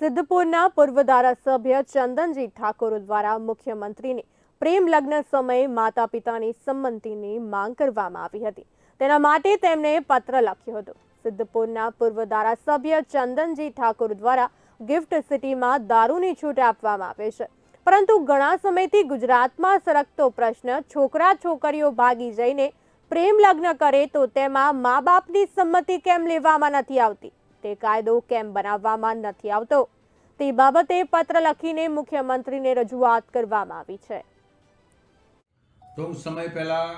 સિદ્ધપુરના પૂર્વ ધારાસભ્ય ચંદનજી ઠાકોર દ્વારા મુખ્યમંત્રીને પ્રેમ લગ્ન સમયે માતા પિતાની સંમતિની માંગ કરવામાં આવી હતી. તેના માટે તેમણે પત્ર લખ્યો હતો. સિદ્ધપુરના પૂર્વ ધારાસભ્ય ચંદનજી ઠાકોર દ્વારા ગિફ્ટ સિટીમાં દારૂની છૂટ આપવામાં આવે છે. પરંતુ ઘણા સમયથી ગુજરાતમાં સરકતો પ્રશ્ન છોકરા છોકરીઓ ભાગી જઈને પ્રેમ લગ્ન કરે તો તેમાં મા બાપની સંમતિ કેમ લેવામાં નથી આવતી? તે કાયદો કેમ બનાવવામાં નથી આવતો? તે બાબતે પત્ર લખીને મુખ્યમંત્રીને રજૂઆત કરવામાં આવી છે. ટૂંક સમય પહેલા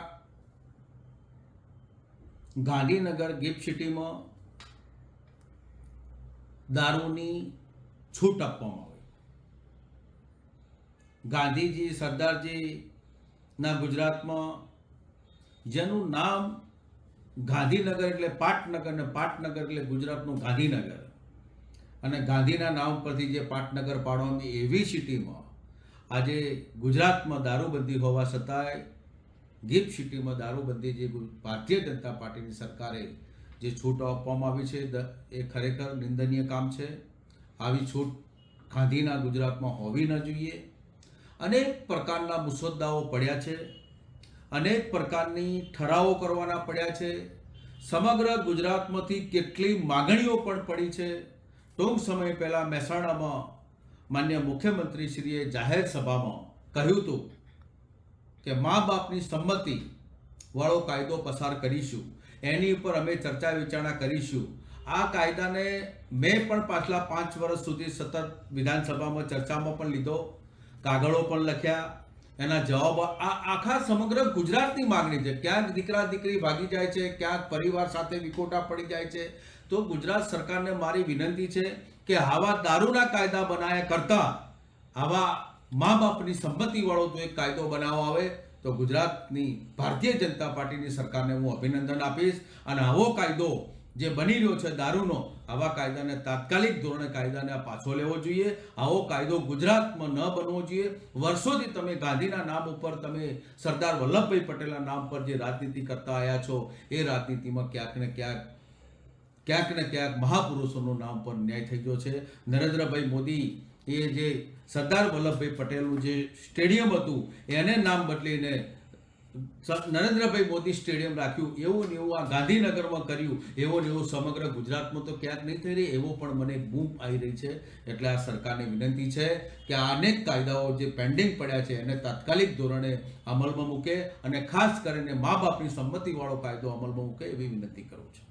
ગાંધીનગર ગિફ્ટ સિટીમાં દારૂની છૂટ આપવામાં આવી. ગાંધીજી, સરદારજીના ગુજરાતમાં જેનું નામ ગાંધીનગર એટલે પાટનગર ને પાટનગર એટલે ગુજરાતનું ગાંધીનગર. અને ગાંધીના નામ પરથી જે પાટનગર પાડવાની એવી સિટીમાં આજે ગુજરાતમાં દારૂબંધી હોવા છતાંય ગિફ્ટ સિટીમાં દારૂબંધી જે ભારતીય જનતા પાર્ટીની સરકારે જે છૂટ આપવામાં આવી છે એ ખરેખર નિંદનીય કામ છે. આવી છૂટ ગાંધીના ગુજરાતમાં હોવી ન જોઈએ. અનેક પ્રકારના મુસદ્દાઓ પડ્યા છે. અનેક પ્રકારની ઠરાવો કરવાના પડ્યા છે. સમગ્ર ગુજરાતમાંથી કેટલી માગણીઓ પણ પડી છે. ટૂંક સમય પહેલાં મહેસાણામાં માન્ય મુખ્યમંત્રીશ્રીએ જાહેર સભામાં કહ્યું હતું કે, મા બાપની સંમતિ વાળો કાયદો પસાર કરીશું. એની ઉપર અમે ચર્ચા વિચારણા કરીશું. આ કાયદાને મેં પણ પાછલા પાંચ વર્ષ સુધી સતત વિધાનસભામાં ચર્ચામાં પણ લીધો. કાગળો પણ લખ્યા. એના જવાબ આ આખા સમગ્ર ગુજરાતની માંગણી છે. ક્યાંક દીકરા દીકરી ભાગી જાય છે, ક્યાંક પરિવાર સાથે વિકોટા પડી જાય છે. તો ગુજરાત સરકારને મારી વિનંતી છે કે આવા દારૂના કાયદા બનાવ્યા કરતાં આવા મા બાપની સંમતિવાળો જો એક કાયદો બનાવો આવે, તો ગુજરાતની ભારતીય જનતા પાર્ટીની સરકારને હું અભિનંદન આપીશ. અને આવો કાયદો જે બની રહ્યો છે દારૂનો, આવા કાયદાને તાત્કાલિક ધોરણે કાયદાને પાછો લેવો જોઈએ. આવો કાયદો ગુજરાતમાં ન બનવો જોઈએ. વર્ષોથી તમે ગાંધીના નામ ઉપર, તમે સરદાર વલ્લભભાઈ પટેલના નામ પર જે રાજનીતિ કરતા આવ્યા છો, એ રાજનીતિમાં ક્યાંક ને ક્યાંક ક્યાંક ને ક્યાંક મહાપુરુષોનું નામ પર ન્યાય થઈ ગયો છે. નરેન્દ્રભાઈ મોદી એ જે સરદાર વલ્લભભાઈ પટેલનું જે સ્ટેડિયમ હતું, એને નામ બદલીને નરેન્દ્રભાઈ મોદી સ્ટેડિયમ રાખ્યું, એવું ને એવું આ ગાંધીનગરમાં કર્યું, એવો ને એવો સમગ્ર ગુજરાતમાં તો ક્યાંક નહીં થઈ રહી, એવો પણ મને બૂમ આવી રહી છે. એટલે આ સરકારને વિનંતી છે કે આ અનેક કાયદાઓ જે પેન્ડિંગ પડ્યા છે, એને તાત્કાલિક ધોરણે અમલમાં મૂકે અને ખાસ કરીને મા બાપની સંમતિવાળો કાયદો અમલમાં મૂકે એવી વિનંતી કરું છું.